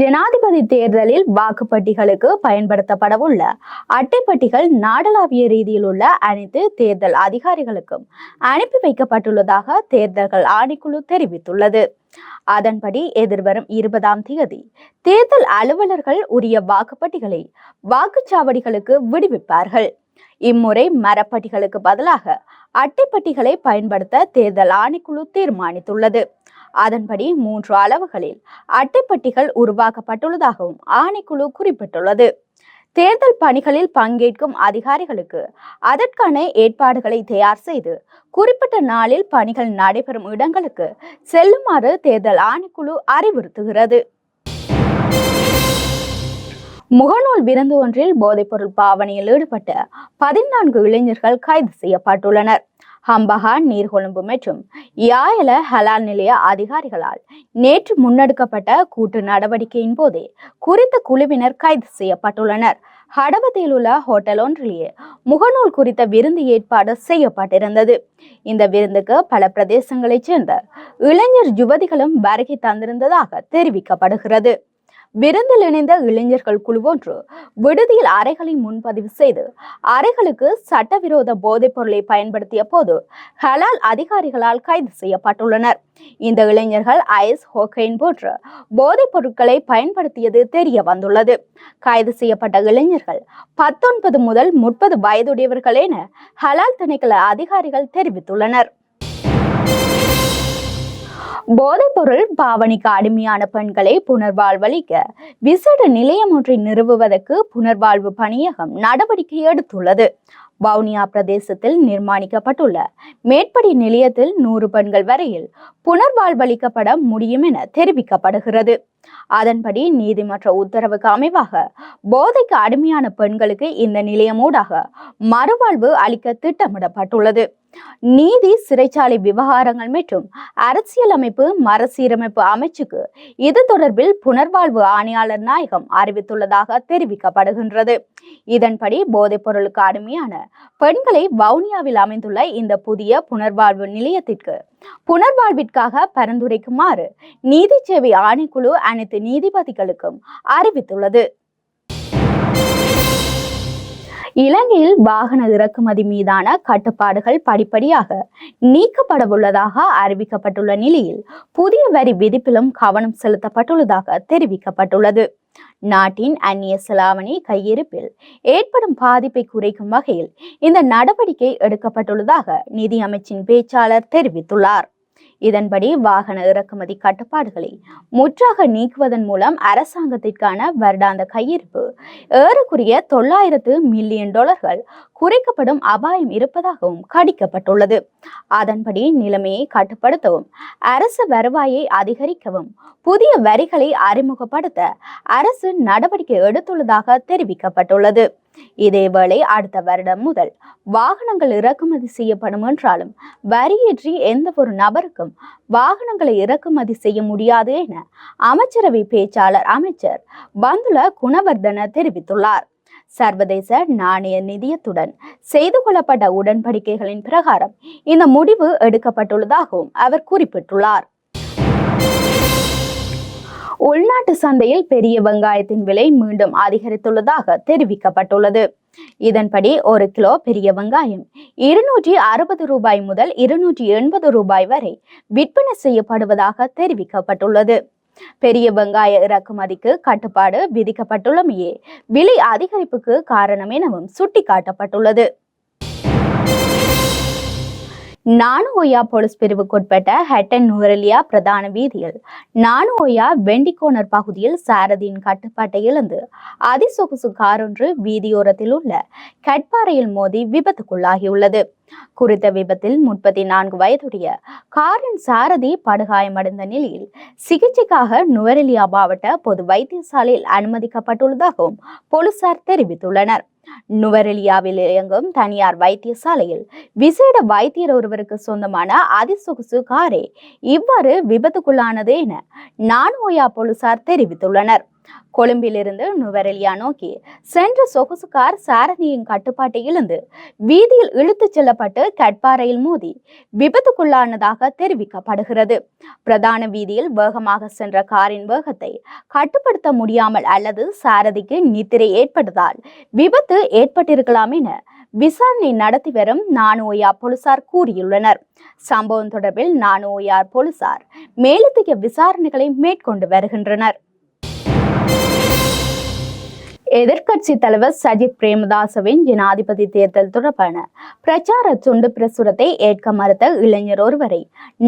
ஜனாதிபதி தேர்தலில் வாக்குப்பட்டிகளுக்கு பயன்படுத்தப்படவுள்ள அட்டைப்பட்டிகள் நாடளாவிய ரீதியில் உள்ள அனைத்து தேர்தல் அதிகாரிகளுக்கும் அனுப்பி வைக்கப்பட்டுள்ளதாக தேர்தல்கள் ஆணைக்குழு தெரிவித்துள்ளது. அதன்படி எதிர்வரும் இருபதாம் தேதி தேர்தல் அலுவலர்கள் உரிய வாக்குப்பட்டிகளை வாக்குச்சாவடிகளுக்கு விடுவிப்பார்கள். இம்முறை மரப்பட்டிகளுக்கு பதிலாக அட்டைப்பட்டிகளை பயன்படுத்த தேர்தல் ஆணைக்குழு தீர்மானித்துள்ளது. அதன்படி மூன்று அளவுகளில் அட்டைப்பட்டிகள் உருவாக்கப்பட்டுள்ளதாகவும் ஆணைக்குழு குறிப்பிட்டுள்ளது. தேர்தல் பணிகளில் பங்கேற்கும் அதிகாரிகளுக்கு அதற்கான ஏற்பாடுகளை தயார் செய்து குறிப்பிட்ட நாளில் பணிகள் நடைபெறும் இடங்களுக்கு செல்லுமாறு தேர்தல் ஆணைக்குழு அறிவுறுத்துகிறது. முகநூல் விருந்து ஒன்றில் போதைப்பொருள் பாவனையில் ஈடுபட்ட பதினான்கு இளைஞர்கள் கைது செய்யப்பட்டுள்ளனர். ஹம்பஹா நீர்கொழும்பு மற்றும் யாயல ஹலால் நிலைய அதிகாரிகளால் நேற்று முன்னெடுக்கப்பட்ட கூட்டு நடவடிக்கையின் போதே குறித்த குழுவினர் கைது செய்யப்பட்டுள்ளனர். ஹடவத்தில் உள்ள ஹோட்டல் ஒன்றிலேயே முகநூல் குறித்த விருந்து ஏற்பாடு செய்யப்பட்டிருந்தது. இந்த விருந்துக்கு பல பிரதேசங்களைச் சேர்ந்த இளைஞர் யுவதிகளும் வருகை தந்திருந்ததாக தெரிவிக்கப்படுகிறது. விருந்தில் இணைந்த இளைஞர்கள் குழு ஒன்று விடுதியில் அறைகளை முன்பதிவு செய்து அறைகளுக்கு சட்டவிரோத போதைப் பொருளை பயன்படுத்திய போது ஹலால் அதிகாரிகளால் கைது செய்யப்பட்டுள்ளனர். இந்த இளைஞர்கள் ஐஸ் ஹோக்கைன் போன்ற போதைப் பொருட்களை பயன்படுத்தியது தெரிய வந்துள்ளது. கைது செய்யப்பட்ட இளைஞர்கள் பத்தொன்பது முதல் முப்பது வயதுடையவர்கள் என ஹலால் திணைக்கள அதிகாரிகள் தெரிவித்துள்ளனர். போதைப்பொருள் பாவனைக்கு அடிமையான பெண்களை புனர்வாழ்வளிக்க விசேட நிலையம் ஒன்றை நிறுவுவதற்கு புனர்வாழ்வு பணியகம் நடவடிக்கை எடுத்துள்ளது. வவுனியா பிரதேசத்தில் நிர்மாணிக்கப்பட்டுள்ள மேற்படி நிலையத்தில் நூறு பெண்கள் வரையில் புனர்வாழ்வளிக்கப்பட முடியும் என தெரிவிக்கப்படுகிறது. அதன்படி நீதிமன்ற உத்தரவுக்கு அமைவாக போதைக்கு அடிமையான பெண்களுக்கு இந்த நிலையமூடாக மறுவாழ்வு அளிக்க திட்டமிடப்பட்டுள்ளது. நீதி சிறைச்சாலை விவகாரங்கள் மற்றும் அரசியலமைப்பு மறுசீரமைப்பு அமைச்சுக்கு இது தொடர்பில் புனர்வாழ்வு ஆணையாளர் நாயகம் அறிவித்துள்ளதாக தெரிவிக்கப்படுகின்றது. இதன்படி போதைப் பொருளுக்கு அடிமையான பெண்களை வவுனியாவில் அமைந்துள்ள இந்த புதிய புனர்வாழ்வு நிலையத்திற்கு புனர்வாழ்விற்காக பரிந்துரைக்குமாறு நீதி சேவை ஆணைக்குழு அனைத்து நீதிபதிகளுக்கும் அறிவித்துள்ளது. இலங்கையில் வாகன இறக்குமதி மீதான கட்டுப்பாடுகள் படிப்படியாக நீக்கப்படவுள்ளதாக அறிவிக்கப்பட்டுள்ள நிலையில் புதிய வரி விதிப்பிலும் கவனம் செலுத்தப்பட்டுள்ளதாக தெரிவிக்கப்பட்டுள்ளது. நாட்டின் அந்நிய செலாவணி கையிருப்பில் ஏற்படும் பாதிப்பை குறைக்கும் வகையில் இந்த நடவடிக்கை எடுக்கப்பட்டுள்ளதாக நிதி அமைச்சின் பேச்சாளர் தெரிவித்துள்ளார். இதன்படி வாகன இறக்குமதி கட்டுப்பாடுகளை முற்றாக நீக்குவதன் மூலம் அரசாங்கத்திற்கான வருடாந்த கையிருப்பு ஏறக்குரிய தொள்ளாயிரத்து மில்லியன் டாலர்கள் குறைக்கப்படும் அபாயம் இருப்பதாகவும் கடிக்கப்பட்டுள்ளது அதன்படி நிலைமையை கட்டுப்படுத்தவும் அரசு வருவாயை அதிகரிக்கவும் புதிய வரிகளை அறிமுகப்படுத்த அரசு நடவடிக்கை எடுத்துள்ளதாக தெரிவிக்கப்பட்டுள்ளது. இதேவேளை அடுத்த வருடம் முதல் வாகனங்கள் இறக்குமதி செய்யப்படும் என்றாலும் வரியேற்றி எந்த ஒரு நபருக்கும் வாகனங்களை இறக்குமதி செய்ய முடியாது என அமைச்சரவை பேச்சாளர் அமைச்சர் பந்துல குணவர்தன தெரிவித்துள்ளார். சர்வதேச நாணய நிதியத்துடன் செய்து கொள்ளப்பட்ட உடன்படிக்கைகளின் பிரகாரம் இந்த முடிவு எடுக்கப்பட்டுள்ளதாகவும் அவர் குறிப்பிட்டுள்ளார். உள்நாட்டு சந்தையில் பெரிய வெங்காயத்தின் விலை மீண்டும் அதிகரித்துள்ளதாக தெரிவிக்கப்பட்டுள்ளது. இதன்படி ஒரு கிலோ பெரிய வெங்காயம் இருநூற்றி அறுபது ரூபாய் முதல் இருநூற்றி எண்பது ரூபாய் வரை விற்பனை செய்யப்படுவதாக தெரிவிக்கப்பட்டுள்ளது. பெரிய வெங்காய இறக்குமதிக்கு கட்டுப்பாடு விதிக்கப்பட்டுள்ளமையே விலை அதிகரிப்புக்கு காரணம் எனவும் சுட்டிக்காட்டப்பட்டுள்ளது. நானுஓயா போலீஸ் பிரிவுக்குட்பட்ட ஹெட்டன் நுவரெலியா பிரதான வீதியில் நானுஓயா வெண்டிகோனர் பகுதியில் சாரதியின் கட்டுப்பாட்டை இழந்து அதிசொகுசு காரொன்று வீதியோரத்தில் உள்ள கட்பாறையில் மோதி விபத்துக்குள்ளாகியுள்ளது. குறித்த விபத்தில் முப்பத்தி நான்கு வயதுடைய காரின் சாரதி படுகாயமடைந்த நிலையில் சிகிச்சைக்காக நுவரெலியா மாவட்ட பொது வைத்தியசாலையில் அனுமதிக்கப்பட்டுள்ளதாகவும் போலீசார் தெரிவித்துள்ளனர். நுவரெலியாவில் இயங்கும் தனியார் வைத்தியசாலையில் விசேட வைத்தியர் ஒருவருக்கு சொந்தமான அதிசொகுசு காரே இவ்வாறு விபத்துக்குள்ளானது என நானோயா போலீசார் தெரிவித்துள்ளனர். கொழும்பிலிருந்து நுவரெலியா நோக்கி சென்ற சொகுசு கார் சாரதியின் கட்டுப்பாட்டை இழந்து வீதியில் இழுத்துச் செல்லப்பட்டு கட்பாறையில் மோதி விபத்துக்குள்ளானதாக தெரிவிக்கப்படுகிறது. பிரதான வீதியில் வேகமாக சென்ற காரின் வேகத்தை கட்டுப்படுத்த முடியாமல் அல்லது சாரதிக்கு நித்திரை ஏற்பட்டதால் விபத்து ஏற்பட்டிருக்கலாம் என விசாரணை நடத்தி வரும் நானோயா போலீசார் கூறியுள்ளனர். சம்பவம் தொடர்பில் நானோயார் போலீசார் மேலதிக விசாரணைகளை மேற்கொண்டு வருகின்றனர். எதிர்க்கட்சி தலைவர் சஜித் பிரேமதாசவின் ஜனாதிபதி தேர்தல் தொடர்பான பிரச்சார துண்டு பிரசுரத்தை ஏற்க மறுத்த இளைஞர் ஒருவரை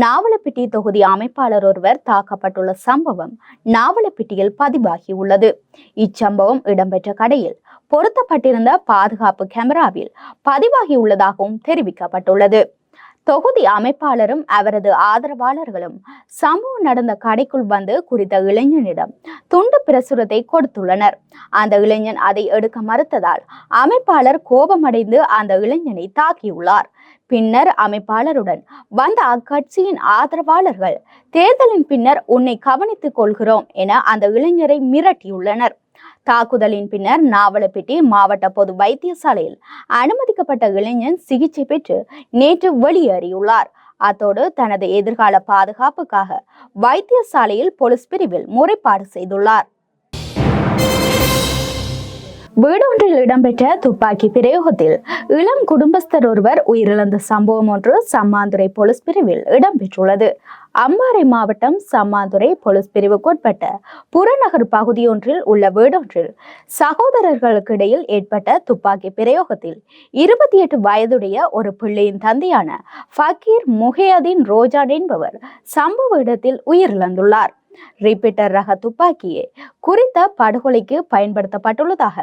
நாவலப்பிட்டி தொகுதி அமைப்பாளர் ஒருவர் தாக்கப்பட்டுள்ள சம்பவம் நாவலப்பிட்டியில் பதிவாகியுள்ளது. இச்சம்பவம் இடம்பெற்ற கடையில் பொருத்தப்பட்டிருந்த பாதுகாப்பு கேமராவில் பதிவாகியுள்ளதாகவும் தெரிவிக்கப்பட்டுள்ளது. தொகுதி அமைப்பாளரும் அவரது ஆதரவாளர்களும் சம்பவம் நடந்த கடைக்குள் வந்து குறித்த இளைஞனிடம் துண்டு பிரசுரத்தை கொடுத்துள்ளனர். அந்த இளைஞன் அதை எடுக்க மறுத்ததால் அமைப்பாளர் கோபமடைந்து அந்த இளைஞனை தாக்கியுள்ளார். பின்னர் அமைப்பாளருடன் வந்த அக்கட்சியின் ஆதரவாளர்கள் தேர்தலின் பின்னர் உன்னை கவனித்துக் கொள்கிறோம் என அந்த இளைஞரை மிரட்டியுள்ளனர். தாக்குதலின் பின்னர் நாவலப்பிட்டி மாவட்ட பொது வைத்தியசாலையில் அனுமதிக்கப்பட்ட இளைஞன் சிகிச்சை பெற்று நேற்று வெளியேறியுள்ளார். அத்தோடு தனது எதிர்கால பாதுகாப்புக்காக வைத்தியசாலையில் போலீஸ் பிரிவில் முறைப்பாடு செய்துள்ளார். வீடொன்றில் இடம்பெற்ற துப்பாக்கி பிரயோகத்தில் இளம் குடும்பஸ்தர் ஒருவர் உயிரிழந்த சம்பவம் ஒன்று சம்மாந்துறை போலீஸ் பிரிவில் இடம்பெற்றுள்ளது. அம்பாறை மாவட்டம் சம்மாந்துறை போலீஸ் பிரிவுக்குட்பட்ட புறநகர் பகுதியொன்றில் உள்ள வீடொன்றில் சகோதரர்களுக்கு இடையில் ஏற்பட்ட துப்பாக்கி பிரயோகத்தில் இருபத்தி எட்டு வயதுடைய ஒரு பிள்ளையின் தந்தையான ஃபக்கீர் முஹியதீன் ரோஜான் என்பவர் சம்பவ இடத்தில் உயிரிழந்துள்ளார். ரிப்பீட்டர் ரக துப்பாக்கியே குறித்த படுகொலைக்கு பயன்படுத்தப்பட்டுள்ளதாக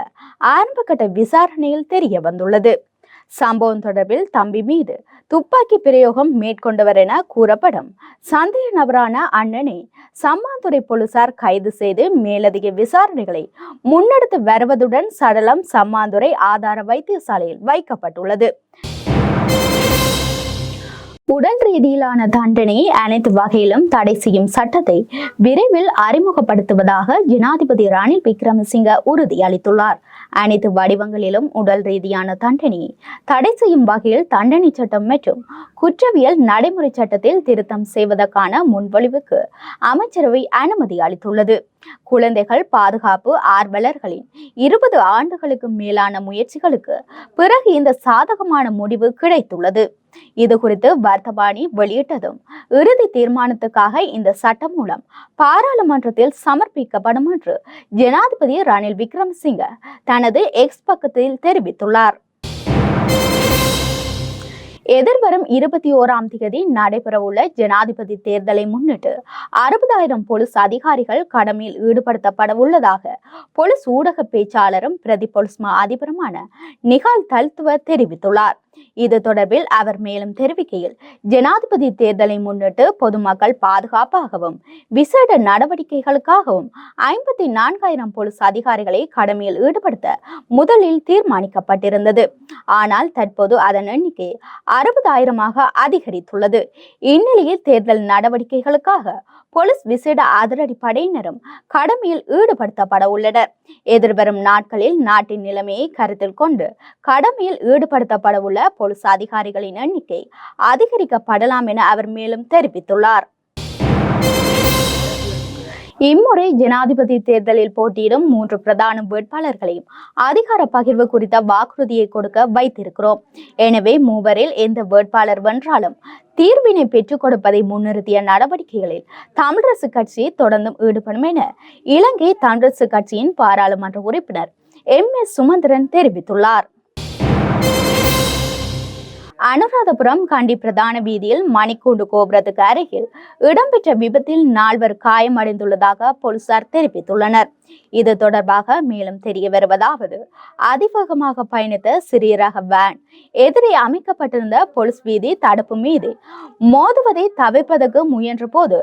ஆரம்பகட்ட விசாரணையில் தெரிய வந்துள்ளது சம்பவம் தொடர்பில் தம்பி மீது துப்பாக்கி பிரயோகம் மேற்கொண்டவர் என கூறப்படும். சந்தேக நபரான அண்ணனை சம்மாந்துறை போலீசார் கைது செய்து மேலதிக விசாரணைகளை முன்னெடுத்து வருவதுடன் சடலம் சம்மாந்துறை ஆதார வைத்தியசாலையில் வைக்கப்பட்டுள்ளது. உடல் ரீதியிலான தண்டனையை அனைத்து வகையிலும் தடை செய்யும் சட்டத்தை விரைவில் அறிமுகப்படுத்துவதாக ஜனாதிபதி ரணில் விக்ரமசிங்க உறுதியளித்துள்ளார். அனைத்து வடிவங்களிலும் உடல் ரீதியான தண்டனையை தடை செய்யும் வகையில் தண்டனை சட்டம் மற்றும் குற்றவியல் நடைமுறை சட்டத்தில் திருத்தம் செய்வதற்கான முன்வழிவுக்கு அமைச்சரவை அனுமதி அளித்துள்ளது. குழந்தைகள் பாதுகாப்பு ஆர்வலர்களின் இருபது ஆண்டுகளுக்கு மேலான முயற்சிகளுக்கு பிறகு இந்த சாதகமான முடிவு கிடைத்துள்ளது. இது குறித்து வர்த்தமானி வெளியிட்டதும் இறுதி தீர்மானத்துக்காக இந்த சட்டம் மூலம் பாராளுமன்றத்தில் சமர்ப்பிக்கப்படும் என்று ஜனாதிபதி ரணில் விக்ரமசிங்க தனது எக்ஸ் பக்கத்தில் தெரிவித்துள்ளார். எதிர்வரும் இருபத்தி ஓராம் தேதி நடைபெறவுள்ள ஜனாதிபதி தேர்தலை முன்னிட்டு அறுபதாயிரம் போலீஸ் அதிகாரிகள் கடமையில் ஈடுபடுத்தப்பட உள்ளதாக போலீஸ் ஊடக பேச்சாளரும் பிரதி போலீஸ் மா அதிபருமான நிகால் தல்துவ தெரிவித்துள்ளார். இது தொடர்பில் அவர் மேலும் தெரிவிக்கையில் ஜனாதிபதி தேர்தலை முன்னிட்டு பொதுமக்கள் பாதுகாப்பாகவும் விசேட நடவடிக்கைகளுக்காகவும் ஐம்பத்தி நான்காயிரம் போலீஸ் அதிகாரிகளை கடமையில் ஈடுபடுத்த முதலில் தீர்மானிக்கப்பட்டிருந்தது. ஆனால் தற்போது அதன் எண்ணிக்கை அறுபதாயிரமாக அதிகரித்துள்ளது. இந்நிலையில் தேர்தல் நடவடிக்கைகளுக்காக போலீஸ் விசேட அதிரடி படையினரும் கடமையில் ஈடுபடுத்தப்பட உள்ளனர். எதிர்வரும் நாட்களில் நாட்டின் நிலைமையை கருத்தில் கொண்டு கடமையில் ஈடுபடுத்தப்பட உள்ள போலீஸ் அதிகாரிகளின் எண்ணிக்கை அதிகரிக்கப்படலாம் என அவர் மேலும் தெரிவித்துள்ளார். இம்முறை ஜனாதிபதி தேர்தலில் போட்டியிடும் மூன்று பிரதான வேட்பாளர்களையும் அதிகார பகிர்வு குறித்த வாக்குறுதியை கொடுக்க வைத்திருக்கிறோம். எனவே மூவரில் எந்த வேட்பாளர் வென்றாலும் தீர்வினை பெற்றுக் கொடுப்பதை முன்னிறுத்திய நடவடிக்கைகளில் தமிழரசு கட்சி தொடர்ந்தும் ஈடுபடும் என இலங்கை தமிழரசு கட்சியின் பாராளுமன்ற உறுப்பினர் எம் எஸ் சுமந்திரன் தெரிவித்துள்ளார். அனுராதபுரம் கண்டி பிரதான வீதியில் மணிக்கூண்டு கோபுரத்துக்கு அருகில் இடம்பெற்ற விபத்தில் நால்வர் காயமடைந்துள்ளதாக போலீசார் தெரிவித்துள்ளனர். இது தொடர்பாக மேலும் தெரிய வருவதாவது அதிவேகமாக பயணித்த சிறிய ரக வேன் எதிரே அமைக்கப்பட்டிருந்த போலீஸ் வீதி தடுப்பு மீது மோதுவதை தவிர்ப்பதற்கு முயன்ற போது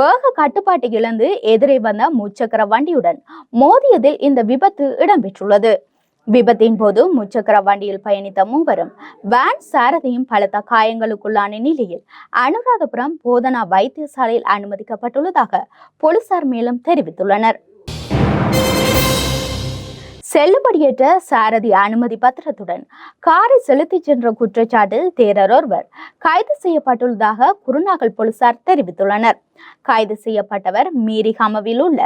வேக கட்டுப்பாட்டை இழந்து எதிரே வந்த முச்சக்கர வண்டியுடன் மோதியதில் இந்த விபத்து இடம்பெற்றுள்ளது. விபத்தின் போது முச்சக்கர வண்டியில் பயணித்த மூவரும் வேன் சாரதியும் பலத்த காயங்களுக்குள்ளான நிலையில் அனுராதபுரம் போதனா வைத்தியசாலையில் அனுமதிக்கப்பட்டுள்ளதாக போலீசார் மேலும் தெரிவித்துள்ளனர். செல்லுபடியற்ற சாரதி அனுமதி பத்திரத்துடன் காரை செலுத்திச் சென்ற குற்றச்சாட்டில் தேரர் ஒருவர் கைது செய்யப்பட்டுள்ளதாக குருநாகல் போலீசார் தெரிவித்துள்ளனர். கைது செய்யப்பட்டவர் மீரிகாமவில் உள்ள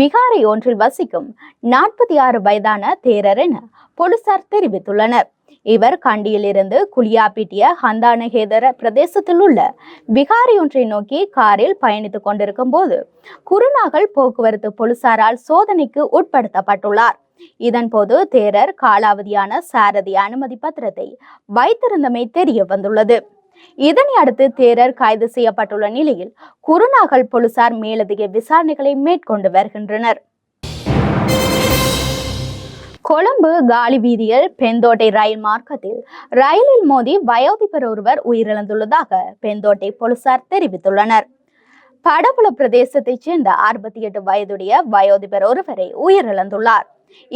விகாரை ஒன்றில் வசிக்கும் நாற்பத்தி ஆறு வயதான தேரர் என போலீசார் தெரிவித்துள்ளனர். இவர் கண்டியிலிருந்து குளியாப்பிட்டிய ஹந்தானகேதர பிரதேசத்தில் உள்ள பிகாரி ஒன்றை நோக்கி காரில் பயணித்துக் கொண்டிருக்கும் போது குருநாகல் போக்குவரத்து போலீசாரால் சோதனைக்கு உட்படுத்தப்பட்டுள்ளார். இதன்போது தேரர் காலாவதியான சாரதி அனுமதி பத்திரத்தை வைத்திருந்தமை தெரிய வந்துள்ளது. இதனை அடுத்து தேரர் கைது செய்யப்பட்டுள்ள நிலையில் குருநாகல் போலீசார் மேலதிக விசாரணைகளை மேற்கொண்டு வருகின்றனர். கொழும்பு காலி வீதியில் பெந்தோட்டை ரயில் மார்க்கத்தில் ரயிலில் மோதி வயோதிபர் ஒருவர் உயிரிழந்துள்ளதாக பெந்தோட்டை போலீசார் தெரிவித்துள்ளனர். படபுல பிரதேசத்தைச் சேர்ந்த அறுபத்தி எட்டு வயதுடைய வயோதிபர் ஒருவரை உயிரிழந்துள்ளார்.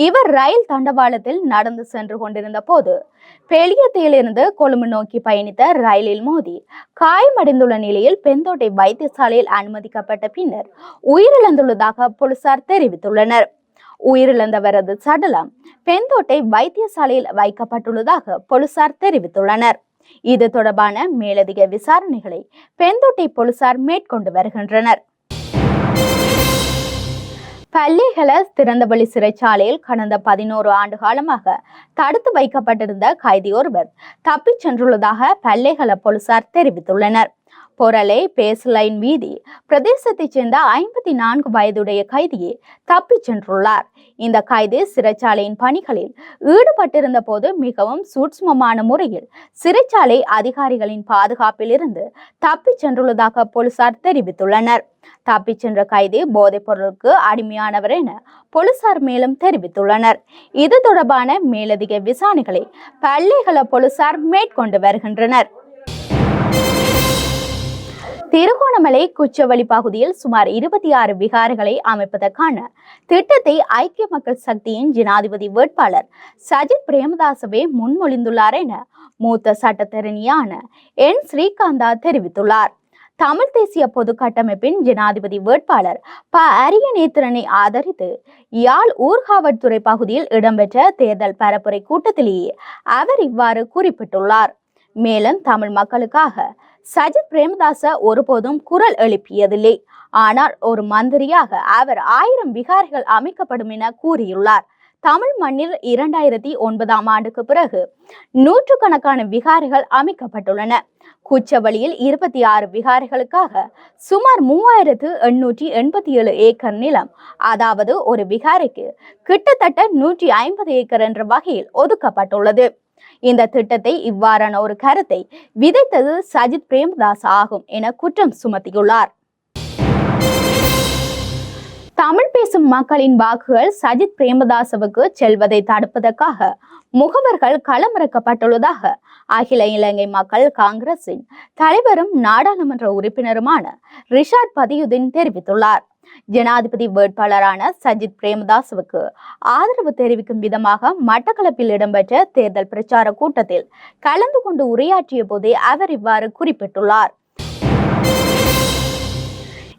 இவர் ரயில் தண்டவாளத்தில் நடந்து சென்று கொண்டிருந்த போது பெளியத்தையிலிருந்து கொழும்பு நோக்கி பயணித்த ரயிலில் மோதி காயமடைந்துள்ள நிலையில் பெந்தோட்டை வைத்தியசாலையில் அனுமதிக்கப்பட்ட பின்னர் உயிரிழந்துள்ளதாக போலீசார் தெரிவித்துள்ளனர். உயிரிழந்தவரது சடலம் பெந்தோட்டை வைத்தியசாலையில் வைக்கப்பட்டுள்ளதாக போலீசார் தெரிவித்துள்ளனர். இது தொடர்பான மேலதிக விசாரணைகளை பெந்தோட்டை போலீசார் மேற்கொண்டு வருகின்றனர். பள்ளிகள திறந்தவெளி சிறைச்சாலையில் கடந்த பதினோரு ஆண்டு காலமாக தடுத்து வைக்கப்பட்டிருந்த கைதி ஒருவர் தப்பிச் சென்றுள்ளதாக பள்ளிகள போலீசார் தெரிவித்துள்ளனர். பொரலை பேஸ்லைன் வீதி பிரதேசத்தைச் சேர்ந்த ஐம்பத்தி நான்கு வயதுடைய கைதியை தப்பிச் சென்றுள்ளார். இந்த கைது சிறைச்சாலையின் பணிகளில் ஈடுபட்டிருந்த போது மிகவும் சூட்சமமான முறையில் சிறைச்சாலை அதிகாரிகளின் பாதுகாப்பில் இருந்து தப்பிச் சென்றுள்ளதாக போலீசார் தெரிவித்துள்ளனர். தப்பிச் சென்ற கைதி போதைப் பொருளுக்கு அடிமையானவர் என போலீசார் மேலும் தெரிவித்துள்ளனர். இது தொடர்பான மேலதிக விசாரணைகளை பள்ளிகள போலீசார் மேற்கொண்டு வருகின்றனர். திருகோணமலை குச்சவழி பகுதியில் சுமார் இருபத்தி ஆறு விகாரைகளை அமைப்பதற்கான திட்டத்தை ஐக்கிய மக்கள் சக்தியின் ஜனாதிபதி வேட்பாளர் சஜித் பிரேமதாசவே முன்மொழிந்துள்ளார் என மூத்த சட்டத்தரணியான என் ஸ்ரீகாந்தா தெரிவித்துள்ளார். தமிழ் தேசிய பொது கட்டமைப்பின் ஜனாதிபதி வேட்பாளர் ப. அரியநேத்திரனை ஆதரித்து யாழ் ஊர்காவட்துறை பகுதியில் இடம்பெற்ற தேர்தல் பரப்புரை கூட்டத்திலேயே அவர் இவ்வாறு குறிப்பிட்டுள்ளார். மேலும் தமிழ் மக்களுக்காக சஜித் பிரேமதாச ஒருபோதும் குரல் எழுப்பியதில்லை. ஆனால் ஒரு மந்திரியாக அவர் ஆயிரம் விகாரிகள் அமைக்கப்படும் என கூறியுள்ளார். தமிழ் மண்ணில் இரண்டாயிரத்தி ஒன்பதாம் ஆண்டுக்கு பிறகு நூற்றுக்கணக்கான விகாரிகள் அமைக்கப்பட்டுள்ளன. குச்சவழியில் இருபத்தி ஆறு விகாரிகளுக்காக சுமார் மூவாயிரத்து எண்ணூற்றி எண்பத்தி ஏழு ஏக்கர் நிலம் அதாவது ஒரு விகாரிக்கு கிட்டத்தட்ட நூற்றி ஐம்பது ஏக்கர் என்ற வகையில் ஒதுக்கப்பட்டுள்ளது. இந்த திட்டத்தை இவ்வாறான ஒரு கருத்தை விதைத்தது சஜித் பிரேமதாஸ் ஆகும் என குற்றம் சுமத்தியுள்ளார். தமிழ் பேசும் மக்களின் வாக்குகள் சஜித் பிரேமதாசவுக்கு செல்வதை தடுப்பதற்காக முகவர்கள் களமிறக்கப்பட்டுள்ளதாக அகில இலங்கை மக்கள் காங்கிரசின் தலைவரும் நாடாளுமன்ற உறுப்பினருமான ரிஷாட் பதியுதீன் தெரிவித்துள்ளார். ஜனாதிபதி வேட்பாளரான சஜித் பிரேமதாசவுக்கு ஆதரவு தெரிவிக்கும் விதமாக மட்டக்களப்பில் இடம்பெற்ற தேர்தல் பிரச்சார கூட்டத்தில் கலந்து கொண்டு உரையாற்றிய போதே அவர் இவ்வாறு குறிப்பிட்டுள்ளார்.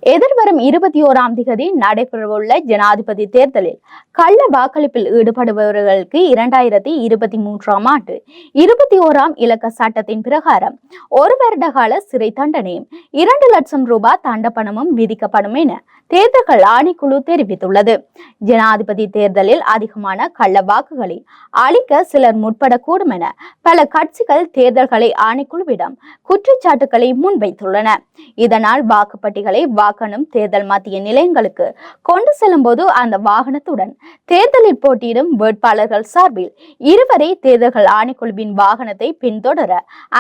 எதிர்வரும் இருபத்தி ஓராம் திகதி நடைபெறவுள்ள ஜனாதிபதி தேர்தலில் கள்ள வாக்களிப்பில் ஈடுபடுபவர்களுக்கு இரண்டாயிரத்தி இருபத்தி மூன்றாம் ஆண்டு இருபத்தி ஓராம் இலக்க சட்டத்தின் பிரகாரம் ஒரு வருட கால சிறை தண்டனையும் இரண்டு லட்சம் ரூபாய் தண்டப்பணமும் விதிக்கப்படும் என தேர்தல்கள் ஆணைக்குழு தெரிவித்துள்ளது. ஜனாதிபதி தேர்தலில் அதிகமான கள்ள வாக்குகளை அளிக்க சிலர் முற்படக்கூடும் என பல கட்சிகள் தேர்தல்களை ஆணைக்குழுவிடம் குற்றச்சாட்டுகளை முன்வைத்துள்ளன. இதனால் வாக்குப்பட்டிகளை வாகனம் தேர்தல் மத்திய நிலையங்களுக்கு கொண்டு செல்லும் போது அந்த வாகனத்துடன் தேர்தலில் போட்டியிடும் வேட்பாளர்கள் சார்பில் இருவரை தேர்தல்கள் ஆணைக்குழுவின் வாகனத்தை பின்தொடர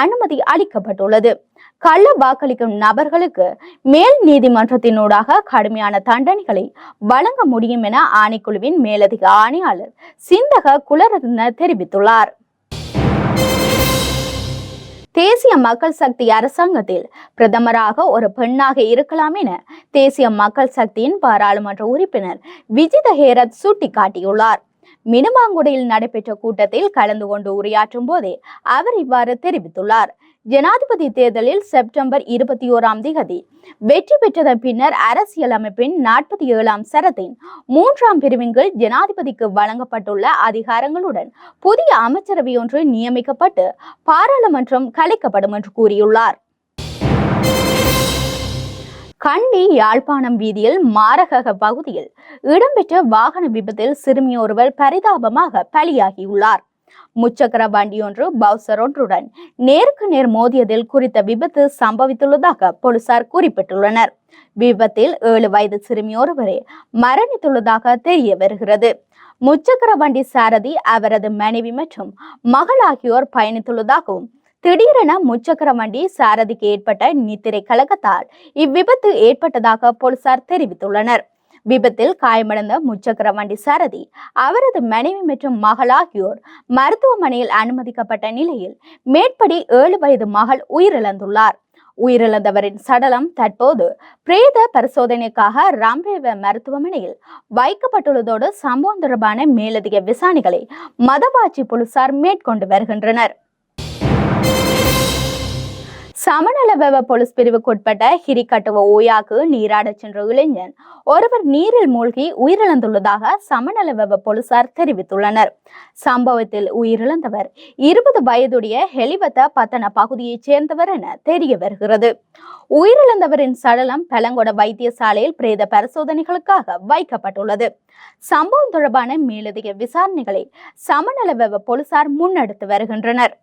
அனுமதி அளிக்கப்பட்டுள்ளது. கள்ள வாக்களிக்கும் நபர்களுக்கு மேல் நீதிமன்றத்தினூடாக கடுமையான தண்டனைகளை வழங்க முடியும் என ஆணைக்குழுவின் மேலதிக ஆணையாளர் சிந்தக குலரத்ன தெரிவித்துள்ளார். தேசிய மக்கள் சக்தி அரசாங்கத்தில் பிரதமராக ஒரு பெண்ணாக இருக்கலாம் என தேசிய மக்கள் சக்தியின் பாராளுமன்ற உறுப்பினர் விஜித ஹேரத் சுட்டிக்காட்டியுள்ளார். மினுமாங்குடியில் நடைபெற்ற கூட்டத்தில் கலந்து கொண்டு உரையாற்றும் போதே அவர் இவ்வாறு தெரிவித்துள்ளார். ஜனாதிபதி தேர்தலில் செப்டம்பர் இருபத்தி ஓராம் திகதி வெற்றி பெற்றதன் பின்னர் அரசியலமைப்பின் நாற்பத்தி ஏழாம் சரத்தின் மூன்றாம் பிரிவின்கள் ஜனாதிபதிக்கு வழங்கப்பட்டுள்ள அதிகாரங்களுடன் புதிய அமைச்சரவை ஒன்று நியமிக்கப்பட்டு பாராளுமன்றம் கலைக்கப்படும் என்று கூறியுள்ளார். கண்டி யாழ்ப்பாணம் வீதியில் மாரகக பகுதியில் இடம்பெற்ற வாகன விபத்தில் சிறுமி ஒருவர் பரிதாபமாக பலியாகியுள்ளார். முச்சக்கர வண்டியொன்று பவுசர் ஒன்றுடன் நேருக்கு நேர் மோதியதில் குறித்த விபத்து சம்பவித்துள்ளதாக போலீசார் குறிப்பிட்டுள்ளனர். விபத்தில் ஏழு வயது சிறுமி ஒருவரே மரணித்துள்ளதாக தெரிய வருகிறது. முச்சக்கர வண்டி சாரதி அவரது மனைவி மற்றும் மகள் ஆகியோர் பயணித்துள்ளதாகவும் திடீரென முச்சக்கர வண்டி சாரதிக்கு ஏற்பட்ட நித்திரை கழகத்தால் இவ்விபத்து ஏற்பட்டதாக போலீசார் தெரிவித்துள்ளனர். விபத்தில் காயமடைந்த முச்சக்கர வண்டி சாரதி அவரது மனைவி மற்றும் மகள் ஆகியோர் மருத்துவமனையில் அனுமதிக்கப்பட்ட நிலையில் மேற்படி ஏழு வயது மகள் உயிரிழந்துள்ளார். உயிரிழந்தவரின் சடலம் தற்போது பிரேத பரிசோதனைக்காக ராம்பேவ மருத்துவமனையில் வைக்கப்பட்டுள்ளதோடு சம்பவம் தொடர்பான மேலதிக விசாரணைகளை மதவாச்சி போலீசார் மேற்கொண்டு வருகின்றனர். சமநலவெவ போலீஸ் பிரிவுக்குட்பட்ட ஹிரிக்கட்டுவ ஓயாக்கு நீராடச் சென்ற இளைஞன். ஒருவர் நீரில் மூழ்கி உயிரிழந்துள்ளதாக சமநலவெவ போலீசார் தெரிவித்துள்ளனர். சம்பவத்தில் உயிரிழந்தவர் இருபது வயதுடைய ஹெலிவத்த பத்தன பகுதியைச் சேர்ந்தவர் என தெரிய வருகிறது. உயிரிழந்தவரின் சடலம் பெலங்கொட வைத்தியசாலையில் பிரேத பரிசோதனைகளுக்காக வைக்கப்பட்டுள்ளது. சம்பவம் தொடர்பான மேலதிக விசாரணைகளை சமநலவெவ போலீசார் முன்னெடுத்து வருகின்றனர்.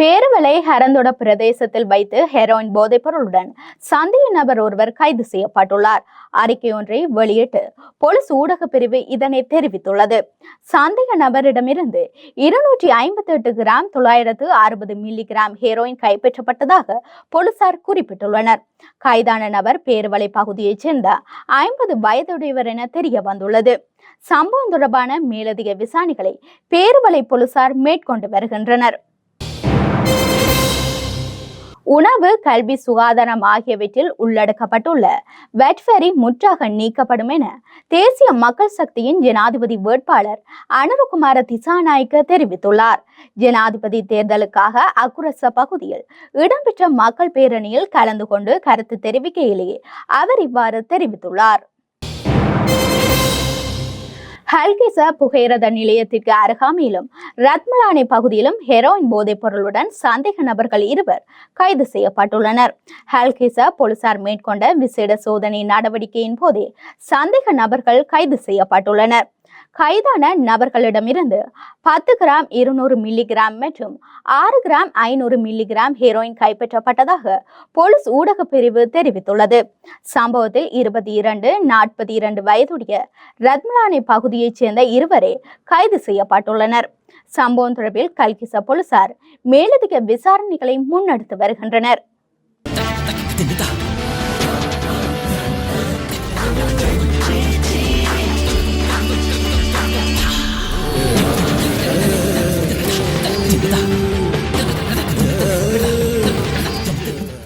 பேருவலை ஹரந்தொட பிரதேசத்தில் வைத்து ஹெரோயின் போதைப்பொருளுடன் சந்தேக நபர் ஒருவர் கைது செய்யப்பட்டுள்ளார். அறிக்கை ஒன்றை வெளியிட்டு போலீஸ் ஊடக பிரிவு இதனை தெரிவித்துள்ளது. சந்தேக நபரிடமிருந்து இருநூற்றி ஐம்பத்தி எட்டு கிராம் தொள்ளாயிரத்து அறுபது மில்லி கிராம் ஹெரோயின் கைப்பற்றப்பட்டதாக போலீசார் குறிப்பிட்டுள்ளனர். கைதான நபர் பேருவலை பகுதியைச் சேர்ந்த ஐம்பது வயதுடையவர் என தெரிய வந்துள்ளது சம்பவம் தொடர்பான மேலதிக விசாரணைகளை பேருவலை போலீசார் மேற்கொண்டு வருகின்றனர். உணவு கல்வி சுகாதாரம் ஆகியவற்றில் உள்ளடக்கப்பட்டுள்ள வெட்ஃபெரி முற்றாக நீக்கப்படும் என தேசிய மக்கள் சக்தியின் ஜனாதிபதி வேட்பாளர் அனுருகுமார திசாநாயக்க தெரிவித்துள்ளார். ஜனாதிபதி தேர்தலுக்காக அக்குரச பகுதியில் இடம்பெற்ற மக்கள் பேரணியில் கலந்து கொண்டு கருத்து தெரிவிக்கையிலேயே அவர் இவ்வாறு தெரிவித்துள்ளார். ஹல்கிச புகையிரத நிலையத்திற்கு அருகாமையிலும் ரத்மலானை பகுதியிலும் ஹெரோயின் போதைப் பொருளுடன் சந்தேக நபர்கள் இருவர் கைது செய்யப்பட்டுள்ளனர். ஹல்கிச போலீசார் மேற்கொண்ட விசேட சோதனை நடவடிக்கையின் போதே சந்தேக நபர்கள் கைது செய்யப்பட்டுள்ளனர். கைதான நபர்களிடமிருந்து பத்து கிராம் இருநூறு மில்லிகிராம் மற்றும் ஆறு கிராம் ஐநூறு மில்லிகிராம் ஹெரோயின் கைப்பற்றப்பட்டதாக போலீஸ் ஊடக பிரிவு தெரிவித்துள்ளது. சம்பவத்தில் இருபத்தி இரண்டு நாற்பத்தி இரண்டு வயதுடைய ரத்மலானி பகுதியைச் சேர்ந்த இருவரே கைது செய்யப்பட்டுள்ளனர். சம்பவம் தொடர்பில் கல்கிச போலீசார் மேலதிக விசாரணைகளை முன்னெடுத்து வருகின்றனர்.